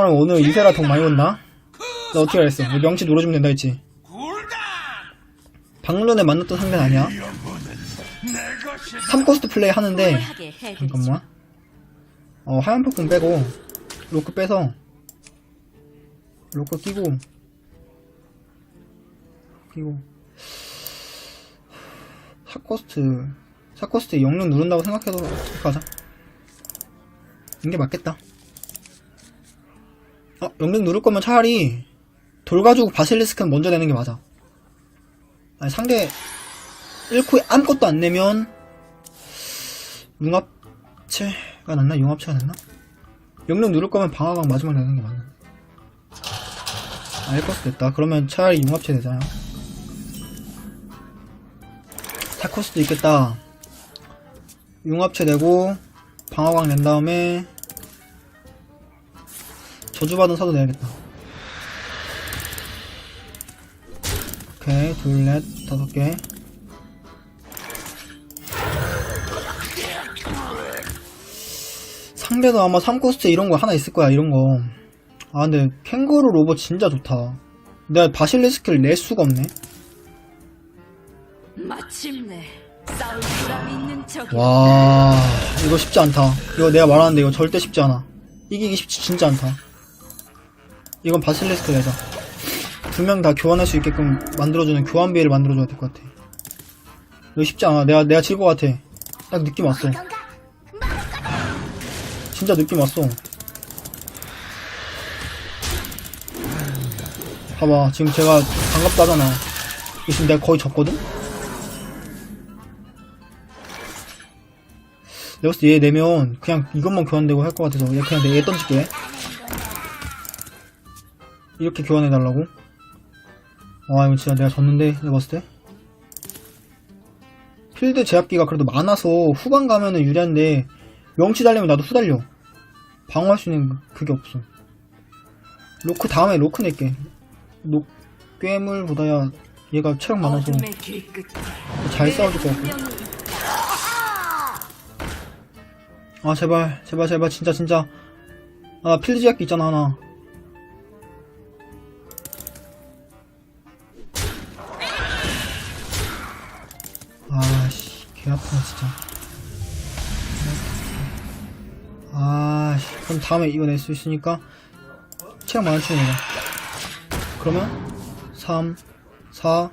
말하면 오늘 이세라 돈 많이 번다? 나 어떻게 알았어? 뭐 명치 놀아주면 된다 했지? 방론에 만났던 상대는 아니야 3코스트 플레이 하는데. 잠깐만 어 하얀 폭풍 빼고 로크 빼서 로크 끼고 끼고 4코스트 4코스트 영능 누른다고 생각해도 가자 이게 맞겠다 어 영능 누를 거면 차라리 돌 가지고 바실리스크는 먼저 내는 게 맞아 아니 상대 1코에 아무것도 안 내면 융합체가 낫나? 융합체가 낫나? 영능 누를 거면 방어각 마지막 내는 게 맞나? 아, 1코스 됐다. 그러면 차라리 융합체 되잖아. 4코스도 있겠다. 융합체 내고, 방어각 낸 다음에, 저주받은 사도 내야겠다. 오케이, 둘, 넷, 다섯 개. 상대도 아마 3코스트 이런 거 하나 있을 거야, 이런 거. 아, 근데 캥거루 로봇 진짜 좋다. 내가 바실리스크를 낼 수가 없네. 마침내 싸울 사람이 있는 적이 와, 이거 쉽지 않다. 이거 내가 말하는데 이거 절대 쉽지 않아. 이기기 쉽지 진짜 않다. 이건 바실리스크 내자. 두 명 다 교환할 수 있게끔 만들어주는 교환비를 만들어줘야 될 것 같아. 이거 쉽지 않아. 내가, 내가 질 것 같아. 딱 느낌 왔어. 진짜 느낌 왔어. 봐봐. 지금 제가 반갑다 하잖아. 이거 지금 내가 거의 졌거든? 내가 봤을 때 얘 내면 그냥 이것만 교환되고 할 것 같아서 얘 그냥 내얘 던질게 이렇게 교환해달라고? 와 이거 진짜 내가 졌는데? 내가 봤을 때? 필드 제압기가 그래도 많아서 후반 가면은 유리한데 명치 달리면 나도 후달려. 방어할 수 있는 그게 없어. 로크 다음에 로크 낼게. 록 괴물보다야 얘가 체력 많아서 잘 싸워줄 것 같고 아 제발 제발 제발. 진짜 진짜. 아 필드 제약기 있잖아 하나 개 아프네 진짜 아씨 그럼 다음에 이거 낼 수 있으니까 체력 많아지네 그러면 3 4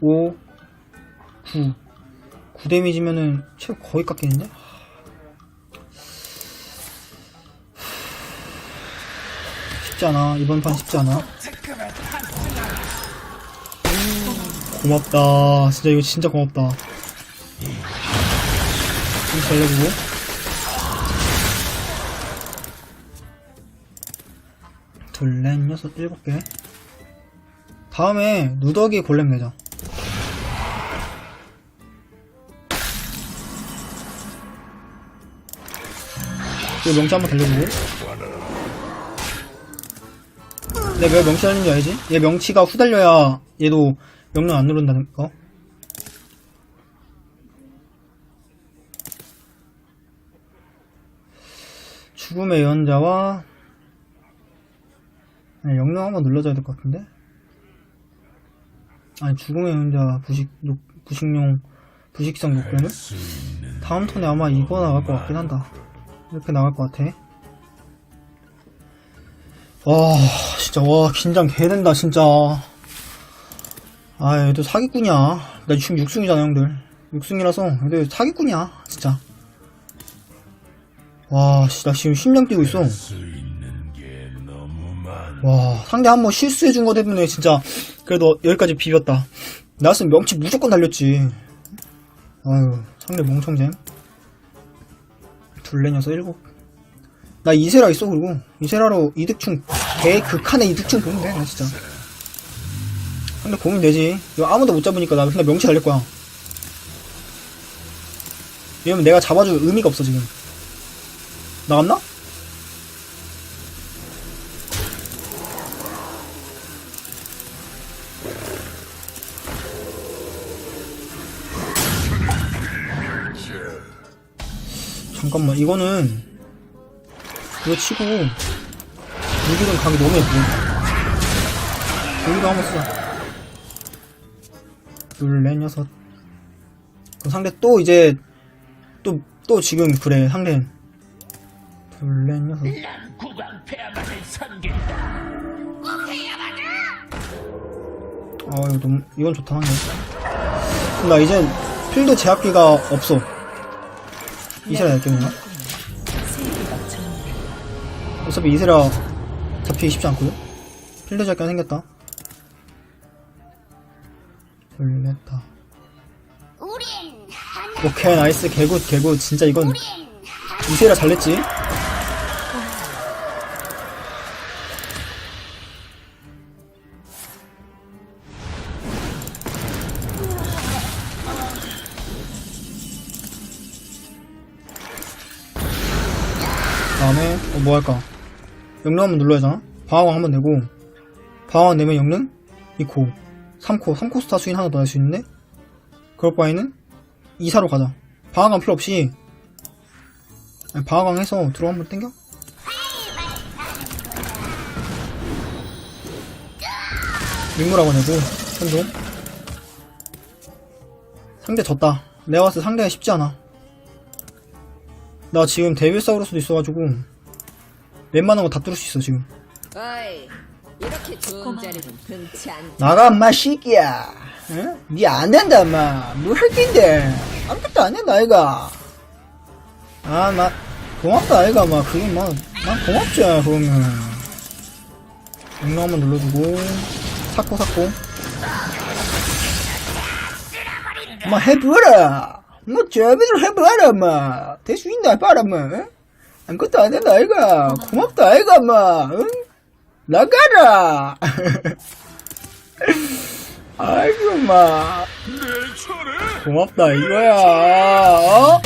5 9 9 데미지면은 체력 거의 깎이는데? 쉽지 않아. 이번 판 쉽지 않아. 음, 고맙다. 진짜 이거 진짜 고맙다. 좀 달려보고. 둘, 넷, 여섯, 일곱 개. 다음에 누더기 골렘 내자. 이거 명치 한번 달려보고. 내가 왜 명치 달리는 줄 알지? 얘 명치가 후달려야 얘도 명령 안 누른다는 거. 죽음의 예언자와 아니, 영영 한번 눌러줘야 될 것 같은데? 아니 죽음의 예언자 부식 녹, 부식용 부식성 녹변을 다음 턴에 아마 이거 나갈 것 같긴 한다. 이렇게 나갈 것 같아. 와 진짜 와 긴장 개된다 진짜. 아 얘도 사기꾼이야. 나 지금 6승이잖아 형들. 6승이라서. 얘도 사기꾼이야 진짜 와, 씨, 나 지금 심장 뛰고 있어. 와, 상대 한 번 실수해준 거 때문에 진짜, 그래도 여기까지 비볐다. 나였으면 명치 무조건 달렸지. 아유, 상대 멍청잼. 둘레 녀석 일곱. 나 이세라 있어, 그리고. 이세라로 이득충, 개 극한의 이득충 보면 돼, 나 진짜. 근데 고민되지. 이거 아무도 못 잡으니까 나 그냥 명치 달릴 거야. 왜냐면 내가 잡아줄 의미가 없어, 지금. 나갔나? 잠깐만 이거는 이거 치고 무기는 각이 너무 예쁘 여기도 한번 쓰자. 둘넷 여섯. 그럼 상대 또 이제 또또 지금 그래 상대는 둘넷 여섯 구강패야만을 섬긴다. 아! 이거 너무 이건 좋다 그럼 나 이제 필드 제압기가 없어. 이세라 세계가 정말 어차피 이세라 잡히기 쉽지 않거든? 필드 제압기가 생겼다. 우린 하나, 오케이 나이스. 개굿 개굿 진짜 이건 우린 이세라 잘 냈지 다음에 어, 뭐 할까? 영능 한번 눌러야 잖아? 방어광 한번 내고 방어광 내면 영능? 2코. 3코. 3코 스타 수인 하나 더 할 수 있는데? 그럴 바에는 2사로 가자. 방어광 필요 없이. 방어광 해서 들어 한번 땡겨? 링무라고 내고 현종. 상대 졌다. 때 상대가 쉽지 않아 나 지금 데빌 사우루스도 있어가지고 웬만한 거 다 뚫을 수 있어 지금. 어이 이렇게 좋은. 자리는 않 나가 엄마 시끼야. 응? 니안 된다 엄마. 뭐할 낀데. 아무것도 안 된다 아이가. 아나 고맙다 아이가. 막 그건 막난 고맙지 그러면. 영로 한번 눌러주고. 삭고 삭고. 엄마 해봐라 뭐 제비들 해봐라 엄마 될 수 있나 봐라 엄마 응? 아무것도 안 된다 아이가. 고맙다 아이가 엄마 응? 나가라. 아이고 마 고맙다 이거야. 어?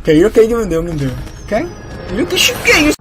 오케이 이렇게 이기면 돼 형님들. 오케이? 이렇게 쉽게 이길 수